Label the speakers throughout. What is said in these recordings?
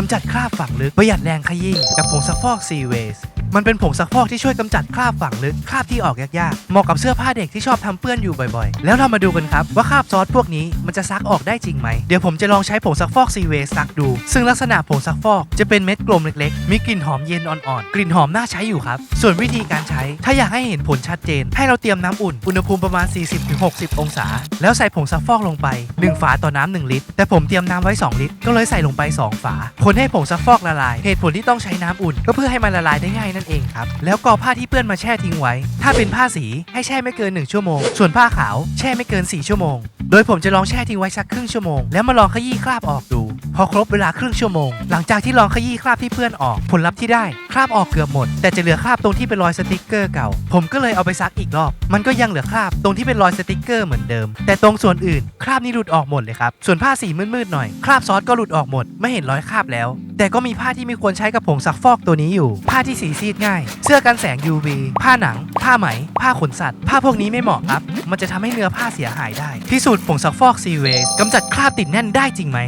Speaker 1: กำจัดคราบฝังลึกประหยัดแรงขยี้กับผงซักฟอกซีเวส มันเป็นผงซักฟอกที่ช่วยกำจัดคราบฝังลึกคราบที่ออกยากๆเหมาะกับเสื้อผ้าเด็กที่ชอบทำเปื้อนอยู่บ่อยๆ แล้วเรามาดูกันครับว่าคราบซอสพวกนี้มันจะซักออกได้จริงไหมเดี๋ยวผมจะลองใช้ผงซักฟอก c w a s ซักดู ซึ่งลักษณะผงซักฟอกจะเป็นเม็ดกลมเล็กๆ มีกลิ่นหอมเย็นอ่อนๆ กลิ่นหอมน่าใช้อยู่ครับ ส่วนวิธีการใช้ ถ้าอยากให้เห็นผลชัดเจน ให้เราเตรียมน้ำอุ่น อุณหภูมิประมาณ 40-60 องศา แล้วใส่ผงซักฟอกลงไป 1 ฝาต่อน้ำ1ลิตร แต่ผมเตรียมน้ำไว้ 2 ลิตร ก็เลยใส่ลงไป 2 ฝา คนให้ผงซักฟอกละลาย เหตุผลที่ต้องใช้น้ำอุ่น ก็เพื่อให้มันละลายได้ง่ายนั่นเองครับ แล้วก็ผ้าที่เปื้อนมาแช่ทิ้งไว้ ถ้าเป็นผ้าสีให้แช่ไม่เกิน 1 ชั่วโมง ส่วนผ้าขาวแช่ไม่เกิน 4 ชั่วโมง โดยผมจะลองแช่ทิ้งไว้สักครึ่งชั่วโมงแล้วมาลองขยี้คราบออกดู พอครบเวลาครึ่งชั่วโมง หลังจากที่ลองขยี้คราบที่เปื้อนออก ผลลัพธ์ที่ได้คราบออกเกือบหมด แต่จะเหลือคราบตรงที่เป็นรอยสติกเกอร์เก่า ผมก็เลยเอาไปซักอีกรอบ มันก็ยังเหลือคราบตรงที่เป็นรอยสติกเกอร์เหมือนเดิม แต่ตรงส่วนอื่นคราบนี่หลุดออกหมดเลยครับ ส่วนผ้าสีมืดๆหน่อยคราบซอสก็หลุดออกหมด ไม่เห็นรอยคราบแล้ว แต่ก็มีผ้าที่ไม่ควรใช้กับผงซักฟอกตัวนี้อยู่ ผ้าที่สีซีดง่าย เสื้อกันแสง UV ผ้าหนัง ผ้าไหม ผ้าขนสัตว์ ผ้าพวกนี้ไม่เหมาะครับ มันจะทำให้เนื้อผ้าเสียหายได้ พิสูจน์ผงซักฟอกซีเวสกำจัดคราบติดแน่นได้จริงไหม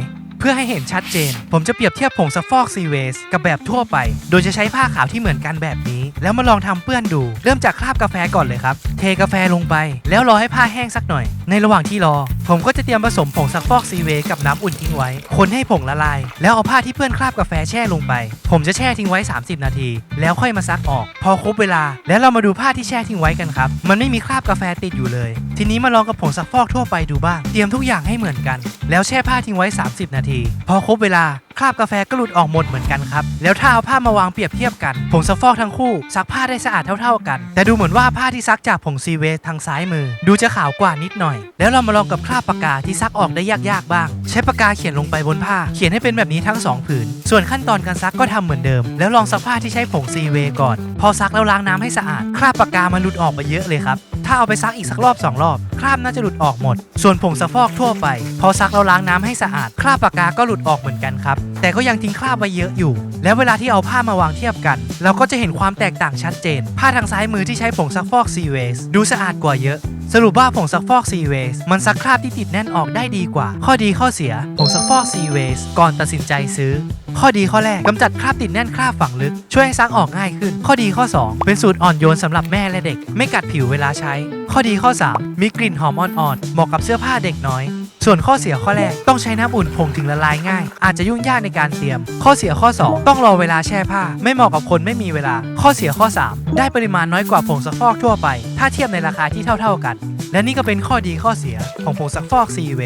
Speaker 1: เพื่อให้เห็นชัดเจน ผมจะเปรียบเทียบผงซักฟอกซีเวสกับแบบทั่วไป โดยจะใช้ผ้าขาวที่เหมือนกันแบบนี้ แล้วมาลองทำเปื้อนดู เริ่มจากคราบกาแฟก่อนเลยครับ เทกาแฟลงไป แล้วรอให้ผ้าแห้งสักหน่อย ในระหว่างที่รอ ผมก็จะเตรียมผสมผงซักฟอกซีเวกับน้ำอุ่นทิ้งไว้ คนให้ผงละลาย แล้วเอาผ้าที่เปื้อนคราบกาแฟแช่ลงไป ผมจะแช่ทิ้งไว้ 30 นาที แล้วค่อยมาซักออก พอครบเวลา แล้วเรามาดูผ้าที่แช่ทิ้งไว้กันครับ มันไม่มีคราบกาแฟติดอยู่เลย ทีนี้มาลองกับผงซักฟอกทั่วไปดูบ้าง เตรียมทุกอย่างให้เหมือนกัน แล้วแช่ผ้าทิ้งไว้ 30 นาที พอครบเวลา คราบกาแฟก็หลุดออกหมดเหมือนกันครับ แล้วถ้าเอาผ้ามาวางเปรียบเทียบกัน ผงซักฟอกทั้งคู่ซักผ้าได้สะอาดเท่าๆกัน แต่ดูเหมือนว่าผ้าที่ซักจากผงซีเวสทางซ้ายมือ ดูจะขาวกว่านิดหน่อย แล้วเรามาลองกับคราบปากกาที่ซักออกได้ยากๆบ้าง ใช้ปากกาเขียนลงไปบนผ้า เขียนให้เป็นแบบนี้ทั้งสองผืน ส่วนขั้นตอนการซักก็ทำเหมือนเดิม แล้วลองซักผ้าที่ใช้ผงซีเวก่อน พอซักแล้วล้างน้ำให้สะอาด คราบปากกามันหลุดออกไปเยอะเลยครับถ้าเอาไปซักอีกสักรอบสองรอบ คราบน่าจะหลุดออกหมด ส่วนผงซักฟอกทั่วไป พอซักแล้วล้างน้ำให้สะอาด คราบปากกาก็หลุดออกเหมือนกันครับ แต่ก็ยังทิ้งคราบไว้เยอะอยู่ แล้วเวลาที่เอาผ้ามาวางเทียบกัน เราก็จะเห็นความแตกต่างชัดเจน ผ้าทางซ้ายมือที่ใช้ผงซักฟอกซีเวสดูสะอาดกว่าเยอะ สรุปว่าผงซักฟอกซีเวสมันซักคราบที่ติดแน่นออกได้ดีกว่า ข้อดีข้อเสียผงซักฟอกซีเวสก่อนตัดสินใจซื้อ ข้อดีข้อแรกกำจัดคราบติดแน่นคราบฝังลึก ช่วยให้ซักออกง่ายขึ้น ข้อดีข้อ 2 เป็นสูตรอ่อนโยนสำหรับแม่และเด็ก ไม่กัดผิวเวลาใช้ ข้อดีข้อ 3 มีกลิ่นหอมอ่อนๆเหมาะกับเสื้อผ้าเด็กน้อย ส่วนข้อเสียข้อแรกต้องใช้น้ำอุ่นผงถึงละลายง่าย อาจจะยุ่งยากในการเตรียม ข้อเสียข้อ 2 ต้องรอเวลาแช่ผ้า ไม่เหมาะกับคนไม่มีเวลา ข้อเสียข้อ 3 ได้ปริมาณน้อยกว่าผงซักฟอกทั่วไป ถ้าเทียบในราคาที่เท่า ๆกัน และนี่ก็เป็นข้อดีข้อเสียของผงซักฟอกซีเว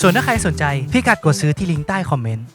Speaker 1: ส่วนถ้าใครสนใจพี่กัดกดซื้อที่ลิงก์ใต้คอมเมนต์